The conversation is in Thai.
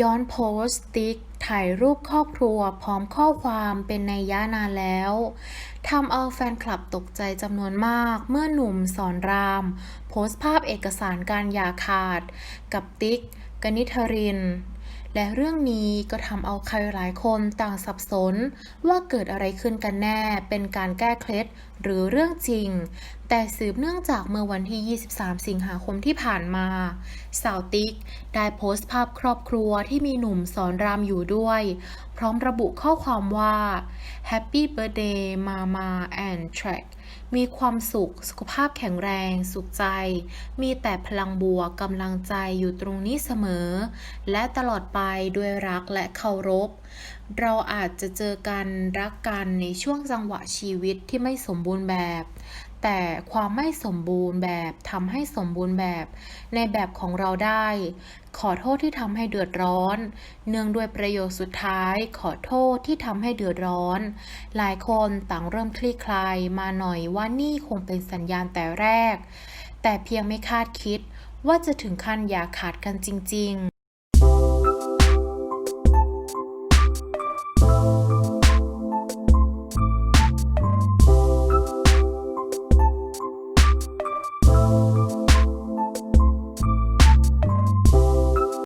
ย้อนโพสต์ติ๊กถ่ายรูปครอบครัวพร้อมข้อความเป็นในย่านานแล้วทำเอาแฟนคลับตกใจจำนวนมากเมื่อหนุ่มสอนราม โพสต์ภาพเอกสารการหย่าขาด กับติ๊กกนิธริน และเรื่องนี้ก็ทำเอาใครหลายคนต่างสับสน ว่าเกิดอะไรขึ้นกันแน่ เป็นการแก้เคล็ดหรือเรื่องจริง แต่สืบเนื่องจากเมื่อวันที่ 23 สิงหาคมที่ผ่านมา สาวติ๊ก ได้โพสต์ภาพครอบครัวที่มีหนุ่มสอนรามอยู่ด้วย พร้อมระบุข้อความว่า Happy Birthday Mama and Track มีความสุข สุขภาพแข็งแรง สุขใจ มีแต่พลังบวกกำลังใจอยู่ตรงนี้เสมอ และตลอดไปด้วยรักและเคารพ เราอาจจะเจอกันรักกันในช่วงจังหวะชีวิตที่ไม่สมบูรณ์แบบ แต่ความไม่สมบูรณ์แบบทำให้สมบูรณ์แบบ ในแบบของเราได้ ขอโทษที่ทำให้เดือดร้อน เนื่องด้วยประโยคสุดท้าย ขอโทษที่ทำให้เดือดร้อน หลายคนต่างเริ่มคลี่คลายมาหน่อยว่านี่คงเป็นสัญญาณแต่แรก แต่เพียงไม่คาดคิดว่าจะถึงขั้นอย่าขาดกันจริง ๆ